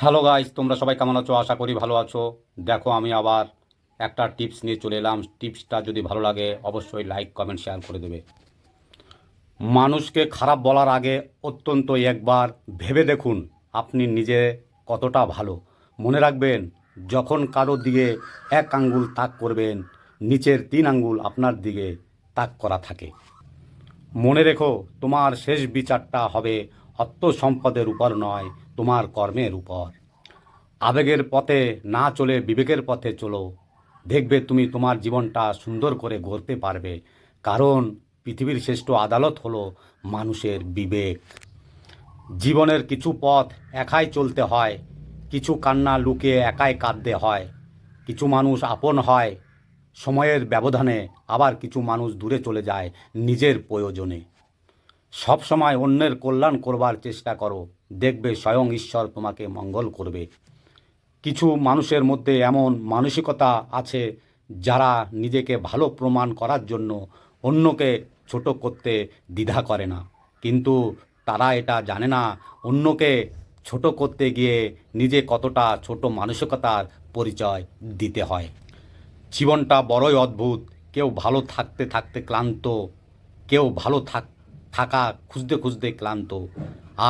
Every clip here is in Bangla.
হ্যালো গাইস তোমরা সবাই কেমন আছো? আশা করি ভালো আছো। দেখো, আমি আবার একটা টিপস নিয়ে চলে এলাম। টিপসটা যদি ভালো লাগে, অবশ্যই লাইক কমেন্ট শেয়ার করে দেবে। মানুষকে খারাপ বলার আগে অত্যন্ত একবার ভেবে দেখুন আপনি নিজে কতটা ভালো। মনে রাখবেন, যখন কারও দিকে এক আঙ্গুল তাক করবেন, নিচের তিন আঙ্গুল আপনার দিকে তাক করা থাকে। মনে রেখো, তোমার শেষ বিচারটা হবে অর্থ সম্পদের উপর নয়, তোমার কর্মের উপর। আবেগের পথে না চলে বিবেকের পথে চলো। দেখবে তুমি তোমার জীবনটা সুন্দর করে গড়তে পারবে। কারণ পৃথিবীর শ্রেষ্ঠ আদালত হলো মানুষের বিবেক। জীবনের কিছু পথ একাই চলতে হয়, কিছু কান্না লুকিয়ে একাই কাঁদতে হয়। কিছু মানুষ আপন হয়, সময়ের ব্যবধানে আবার কিছু মানুষ দূরে চলে যায় নিজের প্রয়োজনে। সব সময় অন্যের কল্যাণ করবার চেষ্টা করো। দেখবে স্বয়ং ঈশ্বর তোমাকে মঙ্গল করবে। কিছু মানুষের মধ্যে এমন মানসিকতা আছে যারা নিজেকে ভালো প্রমাণ করার জন্য অন্যকে ছোট করতে দ্বিধা করে না। কিন্তু তারা এটা জানে না, অন্যকে ছোট করতে গিয়ে নিজে কতটা ছোট মানসিকতার পরিচয় দিতে হয়। জীবনটা বড়ই অদ্ভুত। কেউ ভালো থাকতে থাকতে ক্লান্ত, কেউ ভালো থাক থাকা খুঁজতে খুঁজতে ক্লান্ত,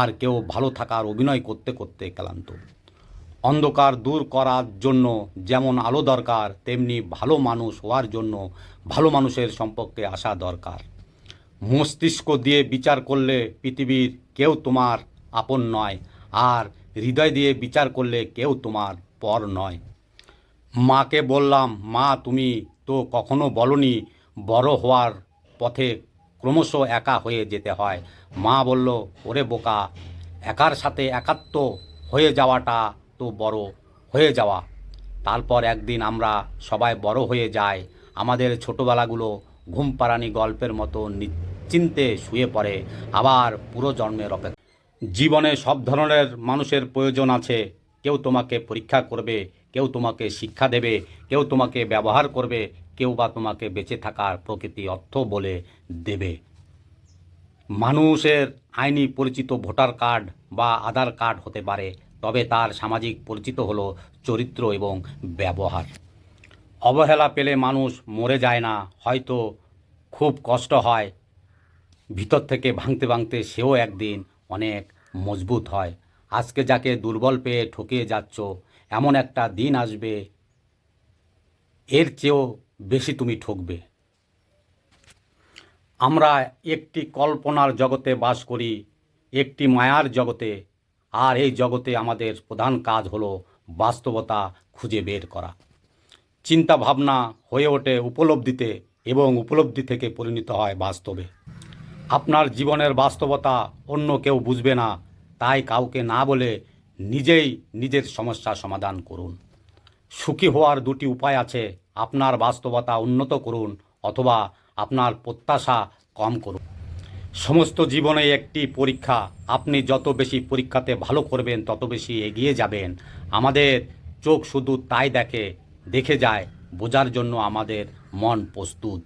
আর কেউ ভালো থাকার অভিনয় করতে করতে ক্লান্ত। অন্ধকার দূর করার জন্য যেমন আলো দরকার, তেমনি ভালো মানুষ হওয়ার জন্য ভালো মানুষের সম্পর্কে আসা দরকার। মস্তিষ্ক দিয়ে বিচার করলে পৃথিবীর কেউ তোমার আপন নয়, আর হৃদয় দিয়ে বিচার করলে কেউ তোমার পর নয়। মাকে বললাম, মা, তুমি তো কখনো বলনি, বড় হওয়ার পথে ক্রমশ একা হয়ে যেতে হয়। মা বলল, ওরে বোকা, একার সাথে একাত্ম হয়ে যাওয়াটা তো বড় হয়ে যাওয়া। তারপর একদিন আমরা সবাই বড় হয়ে যাই। আমাদের ছোটোবেলাগুলো ঘুম পাড়ানি গল্পের মতো নিশ্চিন্তে শুয়ে পড়ে। আবার পুরো জন্মের অপেক্ষা। জীবনে সব ধরনের মানুষের প্রয়োজন আছে। কেউ তোমাকে পরীক্ষা করবে, কেউ তোমাকে শিক্ষা দেবে, কেউ তোমাকে ব্যবহার করবে কেউ বা তোমাকে বেঁচে থাকার প্রকৃতি অর্থ বলে দেবে। মানুষের আইনি পরিচিত ভোটার কার্ড বা আধার কার্ড হতে পারে, তবে তার সামাজিক পরিচিত হলো চরিত্র এবং ব্যবহার। অবহেলা পেলে মানুষ মরে যায় না, হয়তো খুব কষ্ট হয়। ভিতর থেকে ভাঙতে ভাঙতে সেও একদিন অনেক মজবুত হয়। আজকে যাকে দুর্বল পেয়ে ঠকিয়ে যাচ্ছ, এমন একটা দিন আসবে। এর চেয়েও বেশি তুমি ঠকবে। আমরা একটি কল্পনার জগতে বাস করি, একটি মায়ার জগতে, আর এই জগতে আমাদের প্রধান কাজ হলো বাস্তবতা খুঁজে বের করা। চিন্তা ভাবনা হয়ে ওঠে উপলব্ধিতে এবং উপলব্ধি থেকে পরিণত হয় বাস্তবে। আপনার জীবনের বাস্তবতা অন্য কেউ বুঝবে না, তাই কাউকে না বলে নিজেই নিজের সমস্যা সমাধান করুন। সুখী হওয়ার দুটি উপায় আছে আপনার বাস্তবতা উন্নত করুন অথবা আপনার প্রত্যাশা কম করুন। সমস্ত জীবনে একটি পরীক্ষা। আপনি যত বেশি পরীক্ষাতে ভালো করবেন, তত বেশি এগিয়ে যাবেন। আমাদের চোখ শুধু তাই দেখে দেখে যায়, বোঝার জন্য আমাদের মন প্রস্তুত।